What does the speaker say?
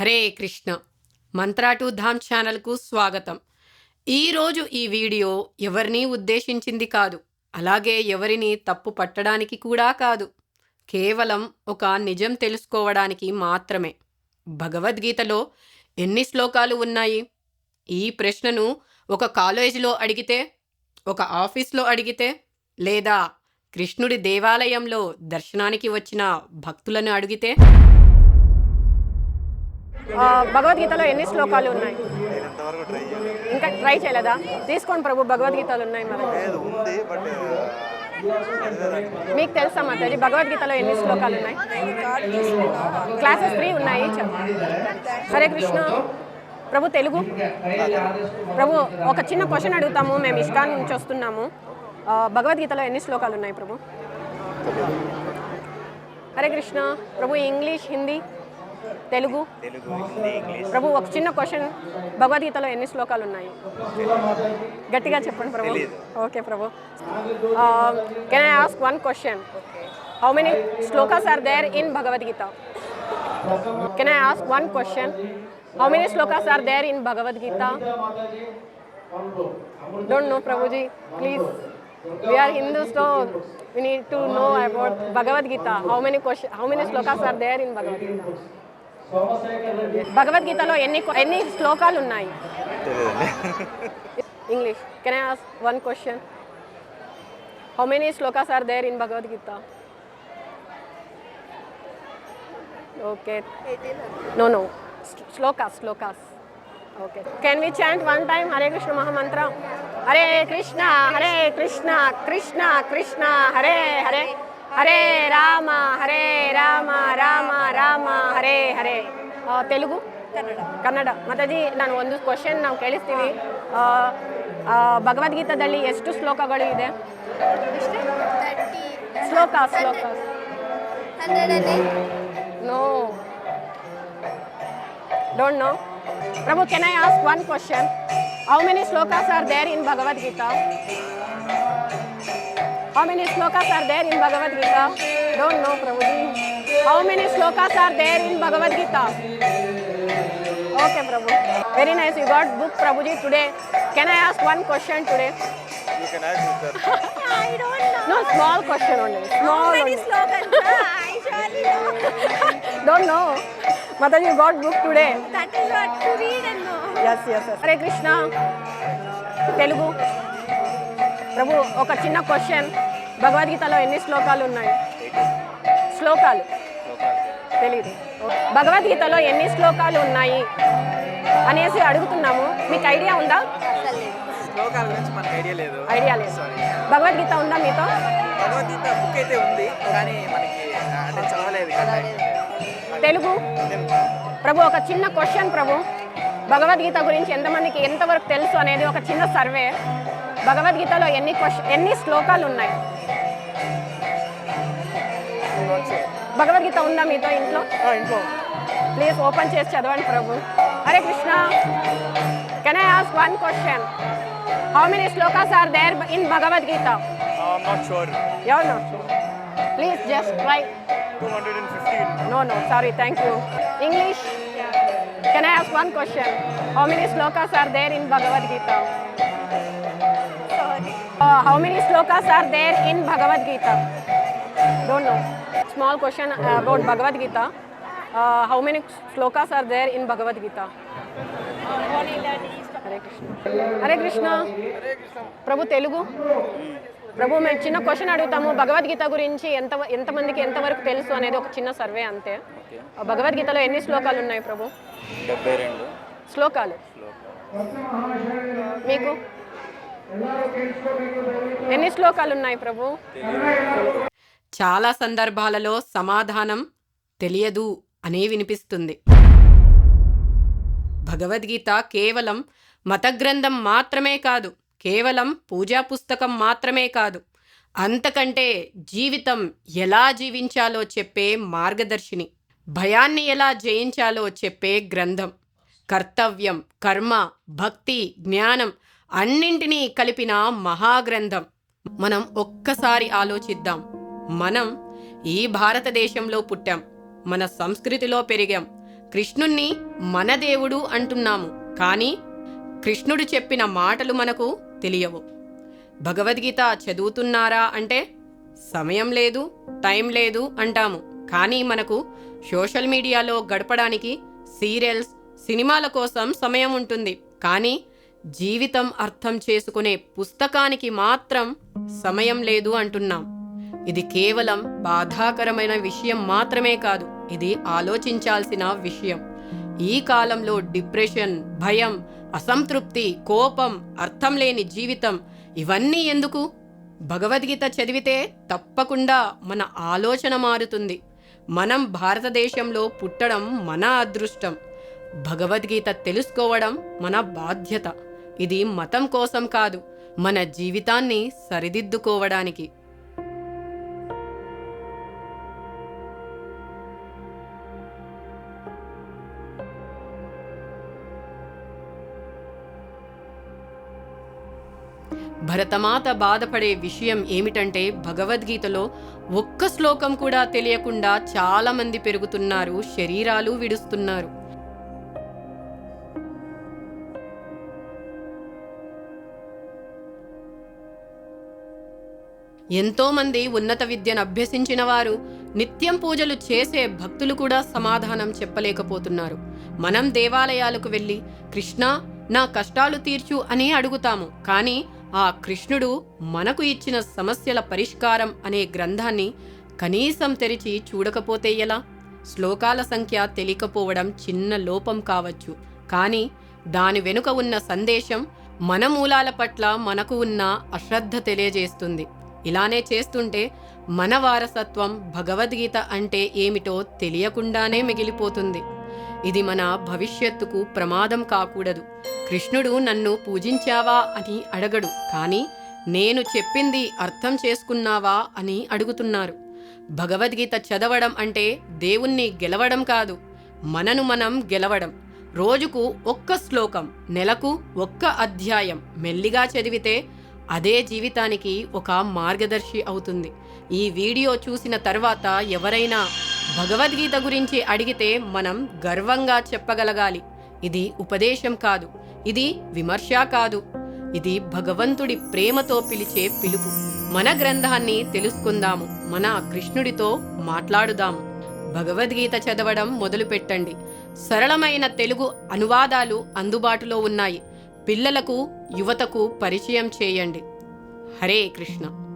Hare Krishna. Mantra to Dham ఛానల్కు స్వాగతం. ఈరోజు ఈ వీడియో ఎవరిని ఉద్దేశించింది కాదు అలాగే ఎవరిని తప్పు పట్టడానికి కూడా కాదు. కేవలం ఒక నిజం తెలుసుకోవడానికి మాత్రమే. భగవద్గీతలో ఎన్ని శ్లోకాలు ఉన్నాయి? ఈ ప్రశ్నను ఒక కాలేజీలో అడిగితే ఒక ఆఫీస్లో అడిగితే లేదా కృష్ణుడి దేవాలయంలో దర్శనానికి వచ్చిన భక్తులను అడిగితే? భగవద్గీతలో ఎన్ని శ్లోకాలు ఉన్నాయి? ఇంకా ట్రై చేయలేదా? తీసుకోండి ప్రభు భగవద్గీతలు ఉన్నాయి బట్ మీకు తెలుసా మాతాజీ భగవద్గీతలో ఎన్ని శ్లోకాలు ఉన్నాయి? క్లాసెస్ త్రీ ఉన్నాయి హరే కృష్ణ. ప్రభు తెలుగు. ప్రభు ఒక చిన్న క్వశ్చన్ అడుగుతాము మేము ఇష్టాన్ నుంచి వస్తున్నాము. భగవద్గీతలో ఎన్ని శ్లోకాలు ఉన్నాయి ప్రభు? హరే కృష్ణ. ప్రభు ఇంగ్లీష్ హిందీ. తెలుగు? ప్రభు ఒక చిన్న క్వశ్చన్. భగవద్గీతలో ఎన్ని శ్లోకాలు ఉన్నాయి? గట్టిగా చెప్పండి ప్రభు. Okay Prabhu. Can I ask one question how many shlokas are there in Bhagavad Gita? Can I ask one question how many shlokas are there in Bhagavad Gita? Don't know Prabhuji please we are hindus so we need to know about bhagavad gita how many question how many slokas are there in bhagavad gita భగవద్గీతలో ఎన్ని ఎన్ని శ్లోకాలు ఉన్నాయి English can I ask one question how many shlokas are there in Bhagavad Gita? Okay no no shlokas shlokas. Okay can we chant one time Hare Krishna మహామంత్రం హరే కృష్ణ హరే కృష్ణ కృష్ణ కృష్ణ హరే హరే హరే రామ హరే రామ రామ రామ ಹರೇ ಹರೇ. ತೆಲುಗು? ಕನ್ನಡ. ಕನ್ನಡ. ಮಾತಾಜಿ ನಾನು ಒಂದು question ನಾವು ಕೇಳಿಸ್ತೀವಿ. ಭಗವದ್ಗೀತದಲ್ಲಿ ಎಷ್ಟು ಶ್ಲೋಕಗಳು ಇದೆ? ಶ್ಲೋಕ ಶ್ಲೋಕ. No don't know Prabhu can I ask one question how many shlokas are there in Bhagavad Gita how many shlokas are there in Bhagavad Gita don't know know, Prabhuji. How many slokas are there in Bhagavad Gita? Okay, Prabhu. Very nice. You got book, Prabhuji, today. Can I ask one question today? You can act sir I don't know. No, small question only. Small How many only. slogans? I surely know. Don't know. Mataji, you got book today. That is what to read and know. Yes yes yes Hare Krishna Telugu ప్రభు ఒక చిన్న question భగవద్గీతలో ఎన్ని శ్లోకాలు ఉన్నాయి శ్లోకాలు తెలీదు. భగవద్గీతలో ఎన్ని శ్లోకాలు ఉన్నాయి అనేసి అడుగుతున్నాము. మీకు ఐడియా ఉందా? శ్లోకాల గురించి మనకు ఐడియా లేదు. భగవద్గీత ఉందా మీతో? భగవద్గీత బుక్ అయితే ఉంది కానీ మనకి అంటే చదవలేదు తెలుగు? ప్రభు ఒక చిన్న క్వశ్చన్ ప్రభు. భగవద్గీత గురించి ఎంతమందికి ఎంతవరకు తెలుసు అనేది ఒక చిన్న సర్వే భగవద్గీతలో ఎన్ని క్వశ్చన్ ఎన్ని శ్లోకాలు ఉన్నాయి? భగవద్గీత ఉందా మీతో ఇంట్లో ఇంట్లో ప్లీజ్ ఓపెన్ చేసి చదవండి ప్రభు Hare Krishna can I ask one question how many shlokas are there in Bhagavad Gita ఎవరు please just try No, no, sorry, thank you. English, can I ask one question? How many slokas are there in Bhagavad Gita? Sorry. Uh, how many slokas are there in Bhagavad Gita? Don't know. Small question uh, about Bhagavad Gita. Uh, how many slokas are there in Bhagavad Gita? Hare Krishna Hare Krishna ప్రభు తెలుగు ప్రభు మేము చిన్న question అడుగుతాము. భగవద్గీత గురించి ఎంత ఎంతమందికి ఎంతవరకు తెలుసు అనేది ఒక చిన్న సర్వే అంతే. భగవద్గీతలో ఎన్ని శ్లోకాలు ఉన్నాయి ప్రభు డెబ్బై రెండు. శ్లోకాలు. మీకు? ఎన్ని శ్లోకాలు ఉన్నాయి ప్రభు చాలా సందర్భాలలో సమాధానం తెలియదు అనే వినిపిస్తుంది. భగవద్గీత కేవలం మత గ్రంథం మాత్రమే కాదు కేవలం పూజా పుస్తకం మాత్రమే కాదు అంతకంటే జీవితం ఎలా జీవించాలో చెప్పే మార్గదర్శిని భయాన్ని ఎలా జయించాలో చెప్పే గ్రంథం కర్తవ్యం కర్మ భక్తి జ్ఞానం అన్నింటినీ కలిపిన మహాగ్రంథం. మనం ఒక్కసారి ఆలోచిద్దాం. మనం ఈ భారతదేశంలో పుట్టాం. మన సంస్కృతిలో పెరిగాం. కృష్ణుణ్ణి మన దేవుడు అంటున్నాము. కానీ కృష్ణుడు చెప్పిన మాటలు మనకు తెలియవు. భగవద్గీత చదువుతున్నారా అంటే సమయం లేదు టైం లేదు అంటాము. కానీ మనకు సోషల్ మీడియాలో గడపడానికి సీరియల్స్ సినిమాల కోసం సమయం ఉంటుంది. కానీ జీవితం అర్థం చేసుకునే పుస్తకానికి మాత్రం సమయం లేదు అంటున్నాం. ఇది కేవలం బాధాకరమైన విషయం మాత్రమే కాదు ఇది ఆలోచించాల్సిన విషయం. ఈ కాలంలో డిప్రెషన్ భయం అసంతృప్తి కోపం అర్థం లేని జీవితం ఇవన్నీ ఎందుకు? భగవద్గీత చదివితే తప్పకుండా మన ఆలోచన మారుతుంది. మనం భారతదేశంలో పుట్టడం మన అదృష్టం. భగవద్గీత తెలుసుకోవడం మన బాధ్యత. ఇది మతం కోసం కాదు మన జీవితాన్ని సరిదిద్దుకోవడానికి. భరతమాత బాధపడే విషయం ఏమిటంటే భగవద్గీతలో ఒక్క శ్లోకం కూడా తెలియకుండా చాలా మంది పెరుగుతున్నారు శరీరాలు విడుస్తున్నారు. ఎంతోమంది ఉన్నత విద్యను అభ్యసించిన వారు నిత్యం పూజలు చేసే భక్తులు కూడా సమాధానం చెప్పలేకపోతున్నారు. మనం దేవాలయాలకు వెళ్ళి కృష్ణ నా కష్టాలు తీర్చు అని అడుగుతాము. కానీ ఆ కృష్ణుడు మనకు ఇచ్చిన సమస్యల పరిష్కారం అనే గ్రంథాన్ని కనీసం తెరిచి చూడకపోతే ఎలా? శ్లోకాల సంఖ్య తెలియకపోవడం చిన్న లోపం కావచ్చు. కానీ దాని వెనుక ఉన్న సందేశం మన మూలాల పట్ల మనకు ఉన్న అశ్రద్ధ తెలియజేస్తుంది. ఇలానే చేస్తుంటే మన వారసత్వం భగవద్గీత అంటే ఏమిటో తెలియకుండానే మిగిలిపోతుంది. ఇది మన భవిష్యత్తుకు ప్రమాదం కాకూడదు. కృష్ణుడు నన్ను పూజించావా అని అడగడు. కానీ నేను చెప్పింది అర్థం చేసుకున్నావా అని అడుగుతున్నారు. భగవద్గీత చదవడం అంటే దేవుణ్ణి గెలవడం కాదు. మనను మనం గెలవడం. రోజుకు ఒక్క శ్లోకం నెలకు ఒక్క అధ్యాయం మెల్లిగా చదివితే అదే జీవితానికి ఒక మార్గదర్శి అవుతుంది. ఈ వీడియో చూసిన తర్వాత ఎవరైనా భగవద్గీత గురించి అడిగితే మనం గర్వంగా చెప్పగలగాలి. ఇది ఉపదేశం కాదు. ఇది విమర్శ కాదు. ఇది భగవంతుడి ప్రేమతో పిలిచే పిలుపు. మన గ్రంథాన్ని తెలుసుకుందాము. మన కృష్ణుడితో మాట్లాడుదాము. భగవద్గీత చదవడం మొదలుపెట్టండి. సరళమైన తెలుగు అనువాదాలు అందుబాటులో ఉన్నాయి. పిల్లలకు యువతకు పరిచయం చేయండి. హరే కృష్ణ.